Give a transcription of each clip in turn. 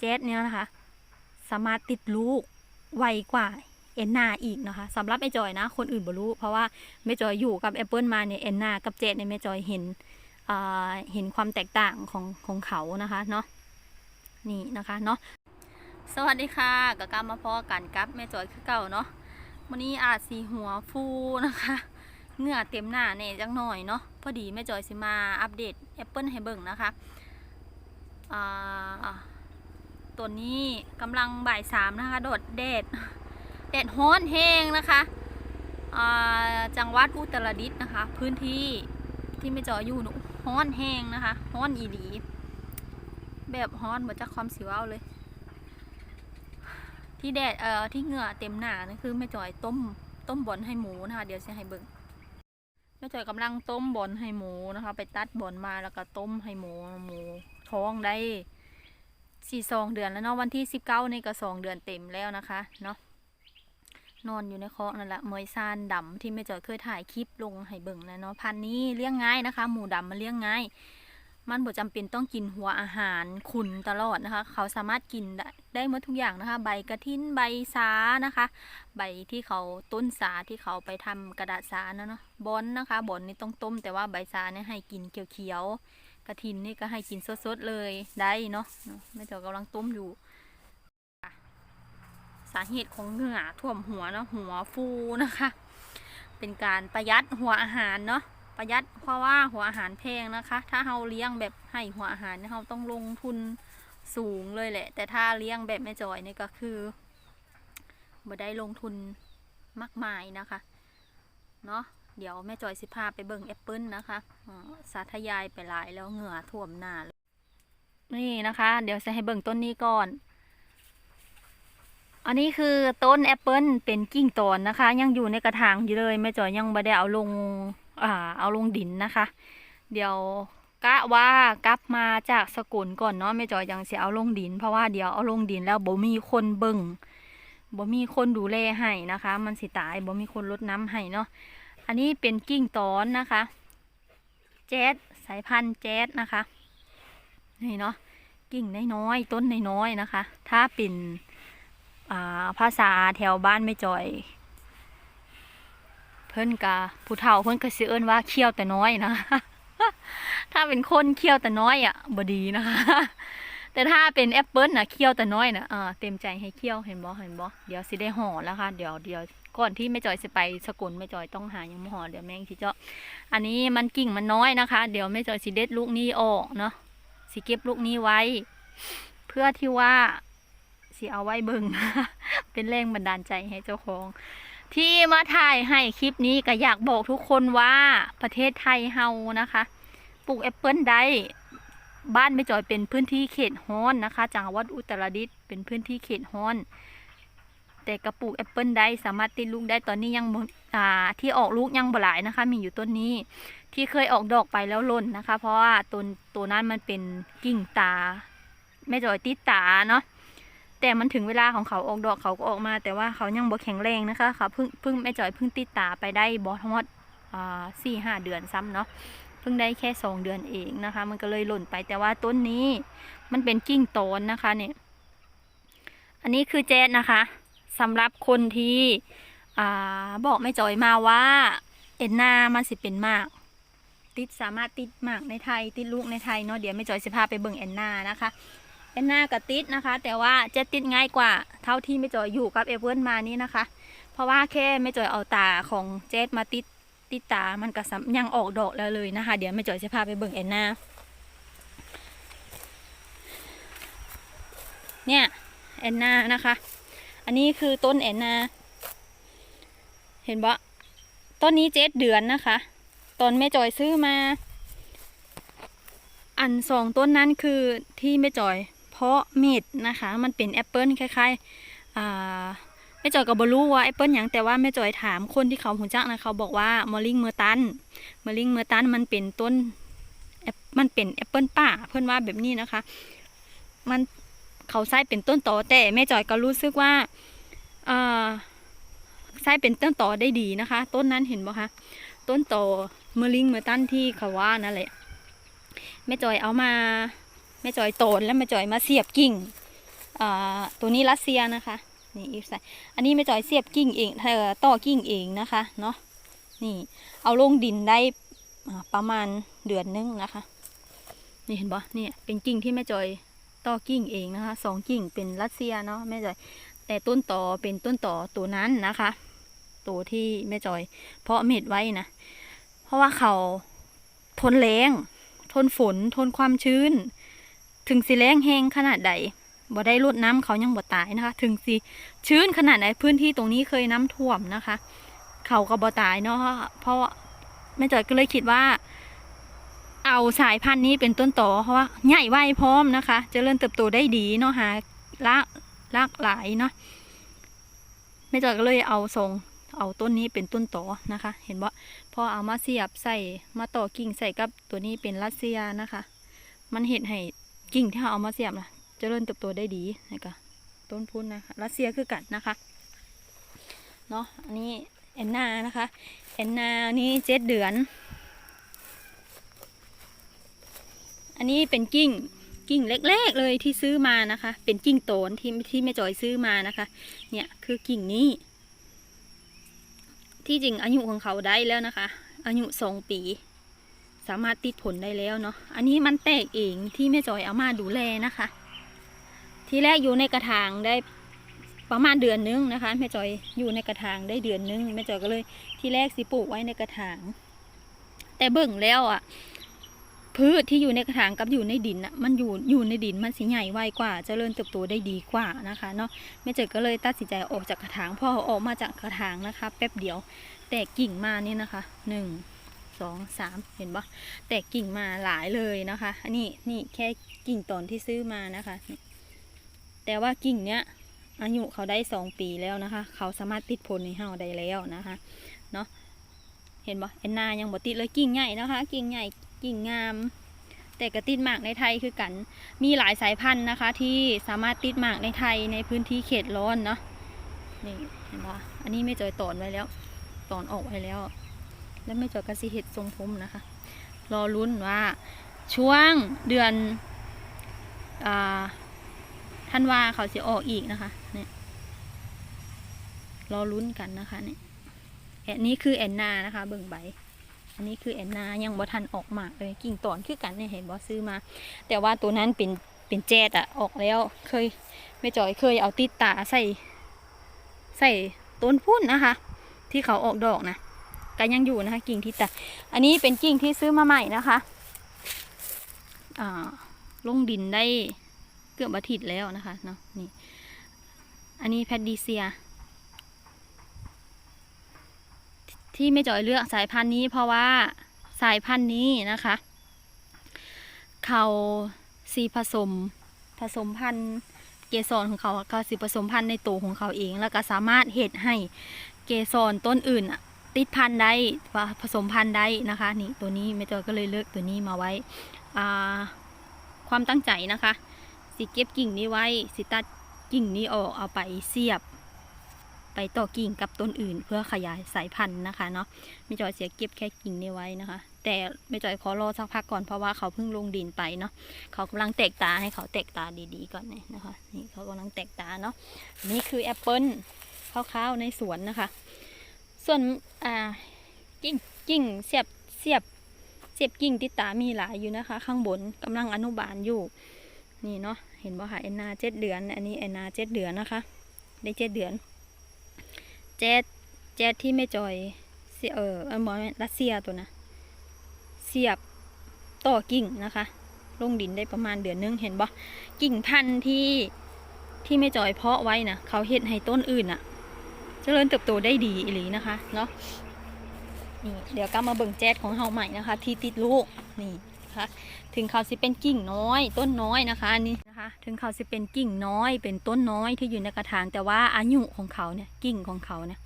แจ๊ดเนี่ยนะคะ สามารถติดลูกไวกว่าเอ็นนาอีกนะคะสำหรับไอจอยนะ คนอื่นบ่รู้ เพราะว่าแม่จอยอยู่กับแอปเปิลมาเนี่ยเอ็นนากับแจ๊ดเนี่ยแม่จอยเห็นอ่าเห็นความแตกต่างของของเขานะคะเนาะนี่นะคะเนาะสวัสดีค่ะกับกลับมาพอกันกับแม่จอยคือเก่าเนาะวันนี้อาจสีหัวฟูนะคะเหงื่อเต็มหน้าเนี่ยจังหน่อยเนาะพอดีแม่จอยสิมาอัปเดตแอปเปิลให้เบิ่งนะคะอ่า ตัวนี้กำลังบ่ายสามนะคะ โดดแดดแดดฮ้อนแห้งนะคะจังหวัดอุตรดิตถ์นะคะ พื้นที่ที่ไม่จออยู่หนูฮ้อนแห้งนะคะฮ้อนอีหลี แบบฮ้อนเหมือนจากความสิวเอาเลย ที่แดดเอ่อที่เหงื่อเต็มหน้านี่คือแม่จอยต้มต้มบอนให้หมูนะคะ เดี๋ยวจะให้เบิ่งแม่จอยกำลังต้มบอนให้หมูนะคะ ไปตัดบอนมาแล้วก็ต้มให้หมูหมูท้องได้ สี่สองเดือนแล้วเนาะวันที่สิบเก้านี่ก็สองเดือนเต็มแล้วนะคะเนาะนอนอยู่ในคอกนั่นแหละเมยซานดำที่แม่จอยเคยถ่ายคลิปลงให้เบิ่งนะเนาะพันนี้เลี้ยงง่ายนะคะ หมูดำมันเลี้ยงง่าย มันบ่จำเป็นต้องกินหัวอาหารขุนตลอดนะคะ เขาสามารถกินได้ได้หมดทุกอย่างนะคะ ใบกระถินใบสานะคะ ใบที่เขาต้นสาที่เขาไปทำกระดาษสานะเนาะบอนนะคะบอนนี่ต้องต้มแต่ว่าใบสาเนี่ยให้กินเขียวๆ กระถินนี่ก็ให้กินสดๆเลยได้เนาะแม่เจอกำลังต้มอยู่ สาเหตุของเหงื่อท่วมหัวเนาะหัวฟูนะคะ เป็นการประหยัดหัวอาหารเนาะประหยัดเพราะว่าหัวอาหารแพงนะคะ ถ้าเราเลี้ยงแบบให้หัวอาหารเนี่ยเราต้องลงทุนสูงเลยแหละ แต่ถ้าเลี้ยงแบบแม่จอยนี่ก็คือบ่ได้ลงทุนมากมายนะคะ เนาะ เดี๋ยวแม่จอยสิพาไปเบิ่งแอปเปิลนะคะสาธยายไปหลายแล้วเหงื่อท่วมหน้าเลยนี่นะคะ เดี๋ยวจะให้เบิ่งต้นนี้ก่อน อันนี้คือต้นแอปเปิลเป็นกิ่งตอนนะคะ ยังอยู่ในกระถางอยู่เลยแม่จอยยังไม่ได้เอาลงอ่าเอาลงดินนะคะ เดี๋ยวกะว่ากลับมาจากสกุลก่อนเนาะแม่จอยยังสิเอาลงดิน เพราะว่าเดี๋ยวเอาลงดินแล้วบ่มีคนเบิ่งบ่มีคนดูแลให้นะคะ มันสิตายบ่มีคนรดน้ำให้เนาะ อันนี้เป็นกิ่งตอนนะคะ แจ๊ดสายพันธุ์แจ๊ดนะคะ นี่เนาะกิ่งน้อยๆต้นน้อยๆนะคะ ถ้าเป็นอ่าภาษาแถวบ้านไม่จอย เพิ่นกะผู้เฒ่าเพิ่นก็สิเอิ้นว่าเคี้ยวแต่น้อยนะ ถ้าเป็นคนเคี้ยวแต่น้อยอะบ่ดีนะคะแต่ถ้าเป็นแอปเปิลน่ะเคี้ยวแต่น้อยน่ะอ่าเต็มใจให้เคี้ยวเห็นบ่เห็นบ่เดี๋ยวสิได้ห่อแล้วค่ะ เดี๋ยวเดี๋ยว ก่อนที่แม่จอยจะไปสกุลแม่จอยต้องหายังบ่ห่อเดี๋ยวแม่งสิเจาะ อันนี้มันกิ่งมันน้อยนะคะ เดี๋ยวแม่จอยสิเด็ดลูกนี้ออกเนาะสิเก็บลูกนี้ไว้ เพื่อที่ว่าสิเอาไว้เบิ่งเป็นแรงบันดาลใจให้เจ้าของ ที่มาถ่ายให้คลิปนี้ก็อยากบอกทุกคนว่าประเทศไทยเฮานะคะปลูกแอปเปิลได้บ้านไม่จอยเป็นพื้นที่เขตฮ้อนนะคะจังหวัดอุตรดิตถ์เป็นพื้นที่เขตฮ้อน แต่กระปลูกแอปเปิลได้สามารถติดลูกได้ตอนนี้ยังอ่าที่ออกลูกยังบ่หลายนะคะ มีอยู่ต้นนี้ที่เคยออกดอกไปแล้วล่นนะคะ เพราะว่าต้นตัวนั้นมันเป็นกิ่งตาแม่จอยติดตาเนาะแต่มันถึงเวลาของเขาออกดอกเขาก็ออกมา แต่ว่าเขายังบ่แข็งแรงนะคะเขาเพิ่งเพิ่งแม่จอยเพิ่งติดตาไปได้บอทอดอ่าสี่ห้าเดือนซ้ำเนาะเพิ่งได้แค่สองเดือนเองนะคะ มันก็เลยหล่นไปแต่ว่าต้นนี้มันเป็นกิ่งตอนนะคะเนี่ย อันนี้คือแจ๊ดนะคะ สำหรับคนที่บอกไม่จอยมาว่าเอ็นนามันสิเป็นมาก ติดสามารถติดมากในไทย ติดลูกในไทยเนาะเดี๋ยวไม่จอยจะพาไปเบิ่งเอ็นนานะคะเอ็นนากับติดนะคะ แต่ว่าจะติดง่ายกว่าเท่าที่ไม่จอยอยู่กับเอเวิร์นมานี่นะคะ เพราะว่าแค่ไม่จอยเอาตาของแจ๊ดมาติดติดตามันก็ยังออกดอกแล้วเลยนะคะ เดี๋ยวแม่จอยจะพาไปเบิ่งแอนนาเนี่ยแอนนานะคะ อันนี้คือต้นแอนนา เห็นบ่ต้นนี้เจ็ดเดือนนะคะ ตอนแม่จอยซื้อมา อันสองต้นนั้นคือที่แม่จอย เพาะเม็ดนะคะ มันเป็นแอปเปิลคล้ายๆอ่าแม่จอยก็บบรู้ว่าแอปเปิลหยังแต่ว่าแม่จอยถามคนที่เขาหูจักนะเขาบอกว่ามอลลิงเมอร์ตันมอลลิงเมอร์ตันมันเป็นต้นมันเป็นแอปเปิลป่าเพื่อนว่าแบบนี้นะคะ มัน เขาใช้เป็นต้นต่อแต่แม่จอยก็รู้สึกว่าเอ่อใช้เป็นต้นต่อได้ดีนะคะ ต้นนั้นเห็นบ่คะต้นต่อมลิงเมล์ตันที่เขาว่านั่นแหละแม่จอยเอามาแม่จอยโตนแล้วแม่จอยมาเสียบกิ่งตัวนี้รัสเซียนะคะนี่อีฟใส่อันนี้ไม่จอยเสียบกิ่งเองเออต่อกิ่งเองนะคะเนาะนี่เอาลงดินได้ประมาณเดือนนึงนะคะ นี่เห็นปะเนี่ยเป็นกิ่งที่แม่จอย ต่อกิ่งเองนะคะสองกิ่งเป็นรัสเซียเนาะแม่จอย แต่ต้นต่อเป็นต้นต่อตัวนั้นนะคะ ตัวที่แม่จอย เพาะเม็ดไว้นะ เพราะว่าเขาทนแรงทนฝนทนความชื้น ถึงสิแรงแห้งขนาดใดบ่ได้รดน้ำเขายังบ่ตายนะคะ ถึงสิชื้นขนาดไหนพื้นที่ตรงนี้เคยน้ำท่วมนะคะ เขาก็บ่ตายเนาะเพราะแม่จอยก็เลยคิดว่า เอาสายพันธุ์นี้เป็นต้นต่อเพราะว่าใหญ่ไวพร้อมนะคะเจริญเติบโตได้ดีเนาะหาละลากหลายเนาะแม่จอยก็เลยเอาทรงเอาต้นนี้เป็นต้นต่อนะคะ เห็นบ่าพอเอามาเสียบใส่มาต่อกิ่งใส่กับตัวนี้เป็นรัสเซียนะคะ มันเห็นให้กิ่งที่เราเอามาเสียบนะเจริญเติบโตได้ดีนะคะต้นพุ้นนะคะรัสเซียคือกันนะคะเนาะอันนี้แอนนานะคะแอนนานี่เจ็ดเดือน อันนี้เป็นกิ้งกิ้งเล็กๆเลยที่ซื้อมานะคะ เป็นกิ้งโตนที่ที่แม่จอยซื้อมานะคะ เนี่ยคือกิ่งนี้ ที่จริงอายุของเขาได้แล้วนะคะ อายุสองปี สามารถติดผลได้แล้วเนาะ อันนี้มันแตกเองที่แม่จอยเอามาดูแลนะคะ ทีแรกอยู่ในกระถางได้ประมาณเดือนนึงนะคะแม่จอยอยู่ในกระถางได้เดือนนึงแม่จอยก็เลยที่แรกสิปลูกไว้ในกระถาง แต่เบิ่งแล้วอะ พืชที่อยู่ในกระถางกับอยู่ในดินอะมันอยู่อยู่ในดินมันสิใหญ่ไวกว่าเจริญเติบโตได้ดีกว่านะคะเนาะแม่เจอก็เลยตัดสินใจออกจากกระถางพอออกมาจากกระถางนะคะ แป๊บเดียว แตกกิ่งมานี่นะคะหนึ่งสองสามเห็นปะแตกกิ่งมาหลายเลยนะคะอันนี้นี่แค่กิ่งตอนที่ซื้อมานะคะ แต่ว่ากิ่งเนี้ยอายุเขาได้สองปีแล้วนะคะ เขาสามารถติดผลในเฮาได้แล้วนะคะเนาะเห็นปะเอ็นนายังบ่ติดเลยกิ่งใหญ่นะคะ กิ่งใหญ่ กิ่งงาม แต่กระติดหมากในไทยคือกัน มีหลายสายพันธุ์นะคะ ที่สามารถติดหมากในไทยในพื้นที่เขตร้อนเนาะนี่เห็นปะอันนี้ไม่จอยตอนไว้แล้วตอนออกไว้แล้ว แล้วไม่จอยกระสิเห็ดทรงผมนะคะ รอลุ้นว่าช่วงเดือนอ่าท่านว่าเขาจะออกอีกนะคะ เนี่ย รอลุ้นกันนะคะเนี่ยแอนนี้คือแอนนานะคะ เบิ่งใบ อันนี้คือแอนนายังบ่ทันออกมาเลยกิ่งตอนคือกันเนี่ยเห็นบ่ซื้อมา แต่ว่าตัวนั้นเป็นเป็นแจดอะออกแล้วเคยแม่จอยเคยเอาติดตาใส่ ใส่ต้นพุ่นนะคะ ที่เขาออกดอกนะก็ยังอยู่นะคะ กิ่งที่ตาอันนี้เป็นกิ่งที่ซื้อมาใหม่นะคะอ่าลงดินได้เกือบอาทิตย์แล้วนะคะเนาะนี่อันนี้แพดดีเซีย ที่ไม่จอยเลือกสายพันธุ์นี้ เพราะว่าสายพันธุ์นี้นะคะเขาสีผสมผสมพันธุ์เกสรของเขาเขาสีผสมพันธุ์ในตัวของเขาเอง แล้วก็สามารถเห็ดให้เกสรต้นอื่นติดพันธุ์ได้ผสมพันธุ์ได้นะคะ นี่ตัวนี้ไม่จอยก็เลยเลือกตัวนี้มาไว้ความตั้งใจนะคะ สิเก็บกิ่งนี้ไว้สิตัดกิ่งนี้ออกเอาไปเสียบ ไปต่อกิ่งกับต้นอื่น เพื่อขยายสายพันธุ์นะคะเนาะไม่จอยเสียเก็บแค่กิ่งนี้ไว้นะคะ แต่ไม่จอยขอรอสักพักก่อนเพราะว่าเขาเพิ่งลงดินไปเนาะเขากำลังแตกตาให้เขาแตกตาดีๆก่อนเนี่ยนะคะนี่เขากำลังแตกตาเนาะนี่คือแอปเปิลคร่าวๆในสวนนะคะ ส่วนอ่ากิ่งกิ่งเสียบเสียบเสียบกิ่งติดตามีหลายอยู่นะคะ ข้างบนกำลังอนุบาลอยู่นี่เนาะเห็นบ่ค่ะแอนนาเจ็ดเดือน อันนี้แอนนาเจ็ดเดือนนะคะ ได้เจ็ดเดือน เจ็ดเจ็ดที่ไม่จอยเสียเออเออหมอรัสเซียตัวนะ เสียบต่อกิ่งนะคะลงดินได้ประมาณเดือนนึงเห็นบ่กิ่งพันธุ์ที่ที่ไม่จอยเพาะไว้นะเขาเห็ดให้ต้นอื่นอะเจริญเติบโตได้ดีอีหลีนะคะเนาะนี่เดี๋ยวก็มาเบิ่งแจ๊ดของเฮาใหม่นะคะ ที่ติดลูกนี่ นะคะ ถึงเขาสิเป็นกิ่งน้อย ต้นน้อยนะคะอันนี้นะคะ ถึงเขาสิเป็นกิ่งน้อย เป็นต้นน้อยที่อยู่ในกระถาง แต่ว่าอายุของเขาเนี่ยกิ่งของเขาเนี่ย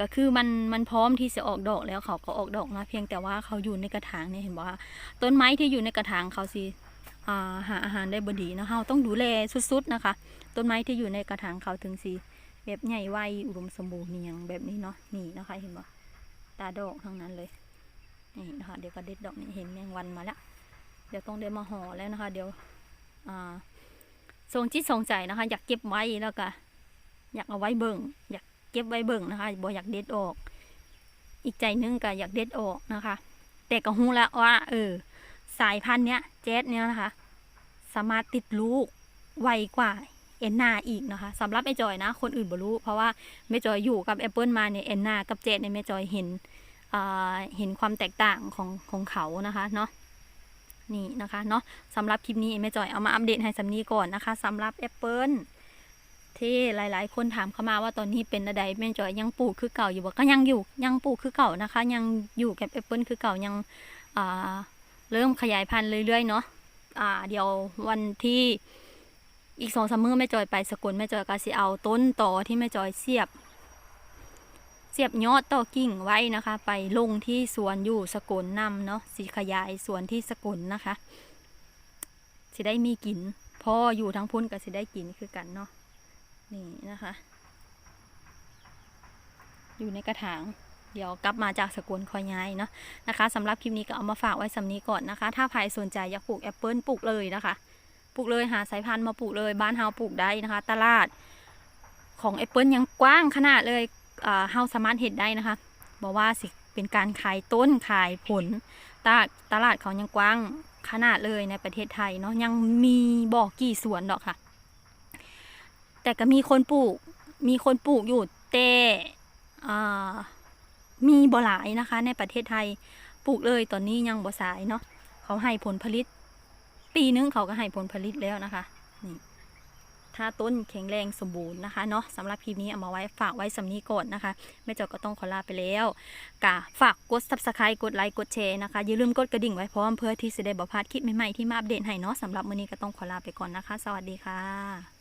ก็คือมันมันพร้อมที่จะออกดอกแล้วเขาก็ออกดอกนะเพียงแต่ว่าเขาอยู่ในกระถางเนี่ยเห็นบอกว่าต้นไม้ที่อยู่ในกระถางเขาสิาหาอาหารได้บดีนะเราต้องดูแลสุดๆนะคะ ต้นไม้ที่อยู่ในกระถางเขาถึงสีแบบใหญ่ไวอุดมสมบูรณ์เนียงแบบนี้เนาะนี่นะคะเห็นบ่ตาดอกทั้งนั้นเลย นี่นะคะเดี๋ยวก็เด็ดดอกนี่เห็นแมงวันมาแล้ว เดี๋ยวต้องเดินมาห่อแล้วนะคะ เดี๋ยวอ่าทรงจิตทรงใจนะคะ อยากเก็บไว้แล้วก็อยากเอาไว้เบิ่งอยากเก็บไว้เบิ่งนะคะบ่อยากเด็ดออก อีกใจหนึงก็อยากเด็ดออกนะคะ แต่ก็ฮู้แล้วว่าเออ สายพันธุ์เนี้ยแจ๊ดเนี้ยนะคะ สามารถติดลูกไวกว่าเอ็นนาอีกนะคะสำหรับไอ้จอยนะ คนอื่นบ่รู้ เพราะว่าแม่จอยอยู่กับแอปเปิลมาเนี่ยเอ็นนากับเจดเนี่ยแม่จอยเห็น เห็นความแตกต่างของของเขานะคะเนาะนี่นะคะเนาะสำหรับคลิปนี้แม่จอยเอามาอัปเดตให้สำนีก่อนนะคะสำหรับแอปเปิลที่หลาย ๆ คนถามเข้ามาว่าตอนนี้เป็นอะไรแม่จอยยังปลูกคือเก่าอยู่บ่ก็ยังอยู่ยังปลูกคือเก่านะคะ ยังอยู่กับแอปเปิลคือเก่ายังเริ่มขยายพันธุ์เรื่อย ๆ เนาะเดี๋ยววันที่อีกสองสามมือแม่จอยไปสกุลแม่จอยก็สิเอาต้นต่อที่แม่จอยเสียบ เสียบยอดต่อกิ่งไว้นะคะ ไปลงที่สวนอยู่สกลนำเนาะสิขยายสวนที่สกลนะคะสิได้มีกินพออยู่ทั้งพุ่นก็สิได้กินคือกันเนาะนี่นะคะ อยู่ในกระถางเดี๋ยวกลับมาจากสกุลคอยย้ายเนาะนะคะสำหรับคลิปนี้ก็เอามาฝากไว้สำนี้ก่อนนะคะ ถ้าใครสนใจอยากปลูกแอปเปิลปลูกเลยนะคะปลูกเลยหาสายพันธุ์มาปลูกเลยบ้านเฮาปลูกได้นะคะ ตลาดของแอปเปิลยังกว้างขนาดเลย เฮาสามารถเห็นได้นะคะบอกว่าสิเป็นการขายต้นขายผลตลาดตลาดเขายังกว้างขนาดเลยในประเทศไทยเนาะยังมีบอกกี่สวนดอกค่ะ แต่ก็มีคนปลูกมีคนปลูกอยู่แต่มีบ่หลายนะคะ ในประเทศไทยปลูกเลยตอนนี้ยังบ่สายเนาะเขาให้ผลผลิต ปีนึงเขาก็ให้ผลผลิตแล้วนะคะนี่ ถ้าต้นแข็งแรงสมบูรณ์นะคะเนาะสำหรับคลิปนี้เอามาไว้ฝากไว้สำนีก่อนนะคะแม่จอยก็ต้องขอลาไปแล้วกะฝากกด subscribe กดไลค์กดแชร์นะคะอย่าลืมกดกระดิ่งไว้พร้อมเพื่อที่จะได้บ่พลาดคลิปใหม่ๆที่มาอัปเดตให้เนาะสำหรับมื้อนี้ก็ต้องขอลาไปก่อนนะคะ สวัสดีค่ะ